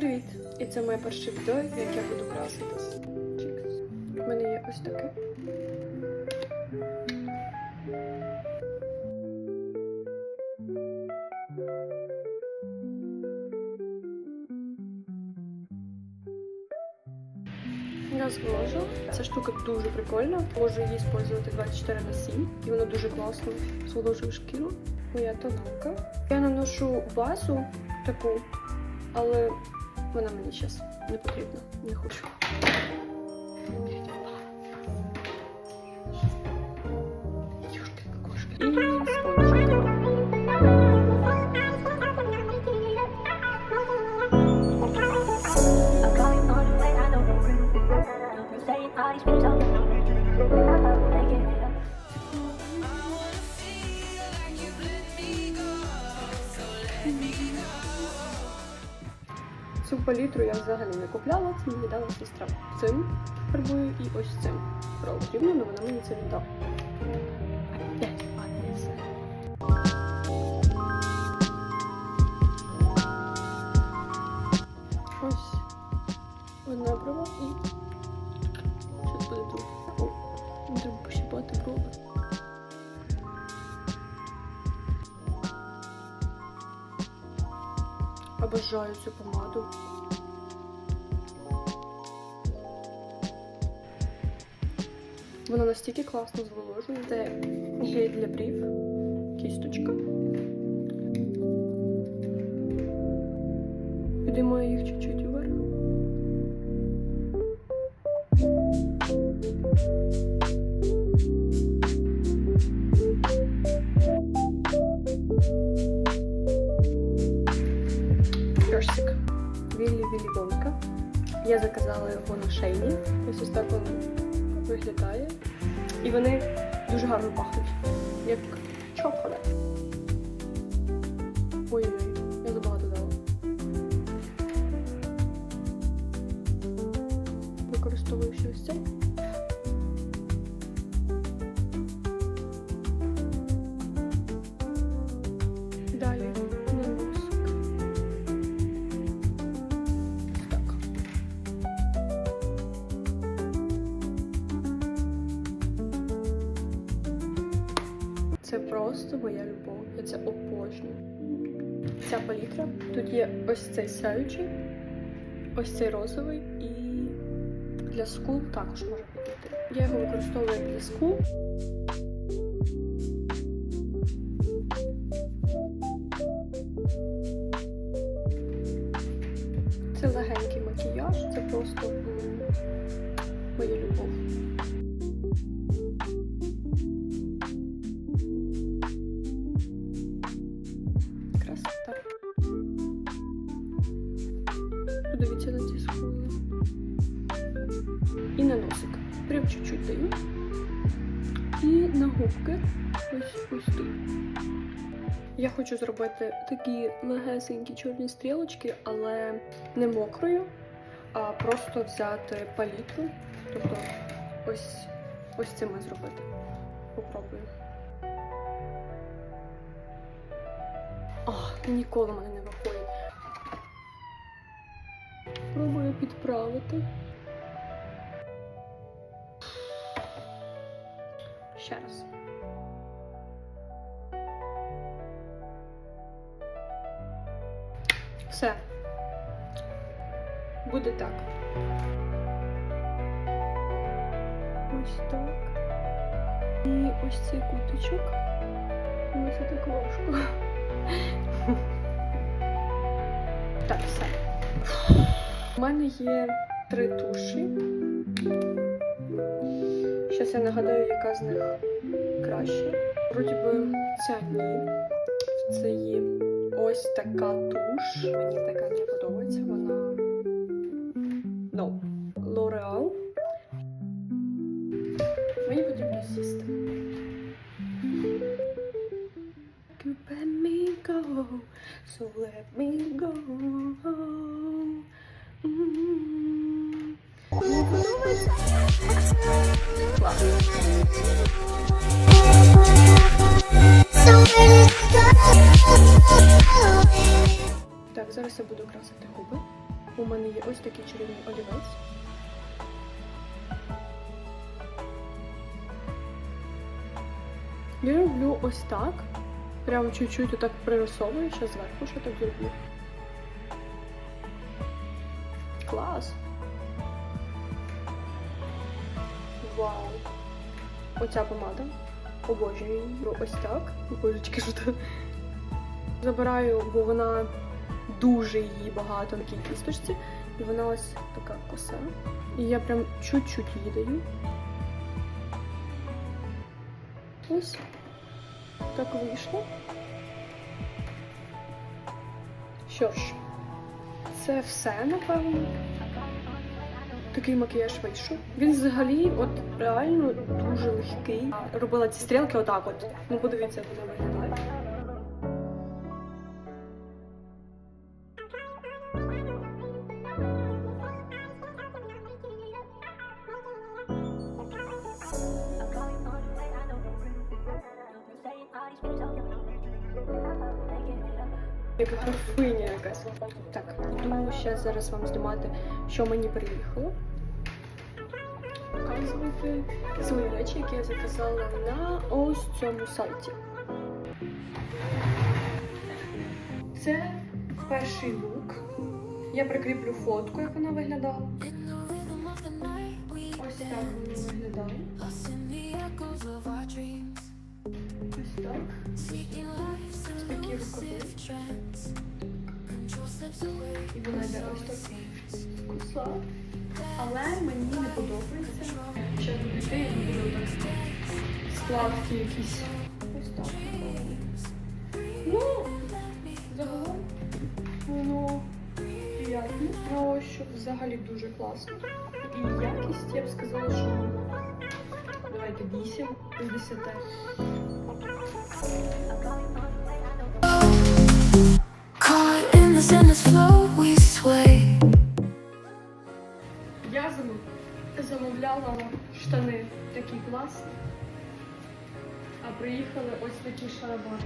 Привіт! І це моє перше відео, як я буду краситись. У мене є ось таке. Я зволожу. Ця штука дуже прикольна. Можу її використовувати 24 на 7. І вона дуже класно зволожує шкіру. Моя тоналка. Я наношу базу таку, але вона мені зараз не потрібна. Не хочу. Ёшкин-кошкин. І спонжик. I'm calling on you Цю палітру я взагалі не купляла, це мені дала сестра. Цим фарбую і ось цим. Про потрібно, але вона мені це віддала. Ось одна брова і щось буде мені треба пощипати брови. Обожаю цю помаду. Вона настільки класно зволожує. Це гель для брів, кісточка. Підіймаю їх чуть-чуть Віллі Вонка. Я заказала його на шейні. Ось ось так він виглядає. І вони дуже гарно пахнуть. Як чоколад. Ой-ой, я забагато дала. Використовую щось ось просто моя любов. Я це обожнюю. Ця палітра. Тут є ось цей сяючий, ось цей розовий і для скул також може підійти. Я його використовую для скул. Це легенький макіяж, це просто Подивіться на ці скули. І на носик. Прям чуть-чуть даю. І на губки. Ось ось тут. Я хочу зробити такі легесенькі чорні стрілочки, але не мокрою, а просто взяти палітру. Тобто ось, ось цими зробити. Попробую. А, ніколи мене не виходить. Пробую підправити. Ще раз. Все. Буде так. Ось так. І ось цей куточок. Ось це так важко. Так, все. У мене є три туші. Зараз я нагадаю, яка з них краще. Вроді би ця ні. Це є ось така туш. Мені така не подобається. Вона. Ну, L'Oreal. Мені потрібно сісти. So let me go. Так, зараз я буду красити губи. у мене є ось такий чарівний олівець. Я роблю ось так. Прям чуть-чуть отак пририсовую, ще зверху, що так зроблю. Клас. Оця помада. Обожнюю її. Ось так. Божечки, що то. Забираю, бо вона дуже її багато на тій кісточці. І вона ось така коса. І я прям чуть-чуть її даю. Ось. Так вийшло. Що ж, це все, напевно. Такий макіяж вийшов. Він взагалі, от реально дуже легкий. Робила ці стрілки отак от. Ну подивіться, як it up. Яка графиня якась. Так, іду ще зараз вам знімати, що мені приїхало. Показувати свої речі, які я заказала на ось цьому сайті. Це перший лук. Я прикріплю фотку, як вона виглядала. Ось так вона виглядає. Ось так. Такі рукави. І вона йде ось так. Кусла. Але мені не подобається. Ще дійти і буде так складки якісь. Ось так. Ну, загалом воно приятне. Ось що взагалі дуже класно. І якість, я б сказала, що давайте 8 з 10. I'm calling on you and I know the Caught in endless flow, штани такі класні, а приїхали ось такі шарабани.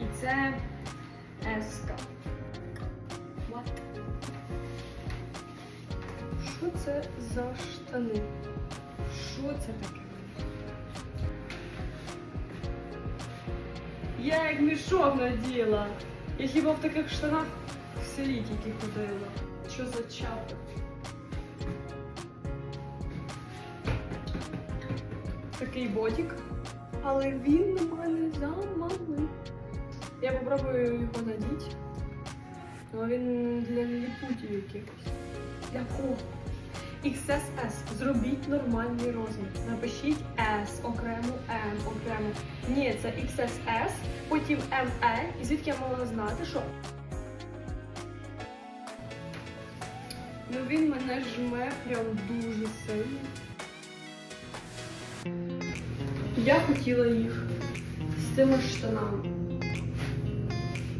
І це еска. Що це за штани? Що це таке? Я як мішок наділа. Я хіба в таких штанах в селі тільки ходила. Що за чапи? Такий ботик, але він на мене замалий. Я попробую його надіти. Але він для ліпутів якихось. Якого? XSS. Зробіть нормальний розмір. Напишіть S, окремо M, окремо. Ні, це XSS, потім ML. І звідки я мала знати, що. Ну він мене жме прям дуже сильно. Я хотіла їх з цими штанами.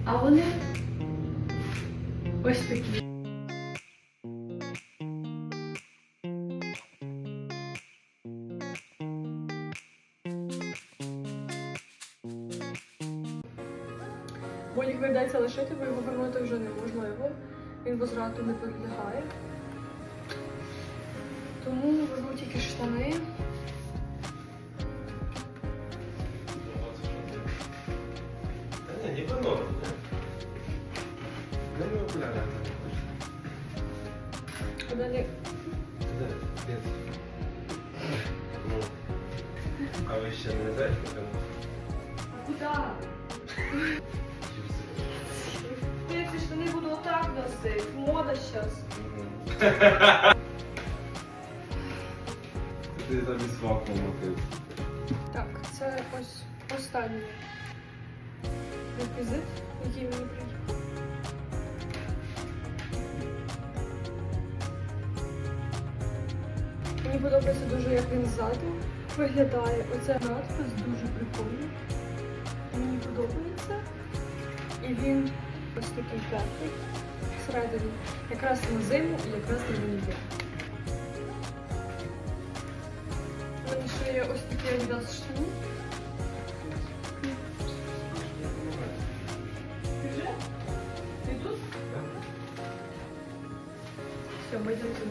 А вони ось такі. Бо їх виявляється лишити, бо його вернути вже неможливо. Він возврату не підлягає. Тому беру тільки штани. Ні? Де ми окуляри? А далі? Ну. А ви ще не знаєте, як? А куда? Я ці штани буду отак носити. Мода зараз. Ти вакууму ти. Так, це ось останній реквізит, який мені приїхав. Мені подобається дуже, як він ззаду виглядає. Оце надпис дуже прикольний. Мені подобається. І він ось такий теплий всередині. Якраз на зиму і якраз на літо. У мене ще є ось такі Adidas штани.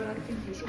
Ми їжу.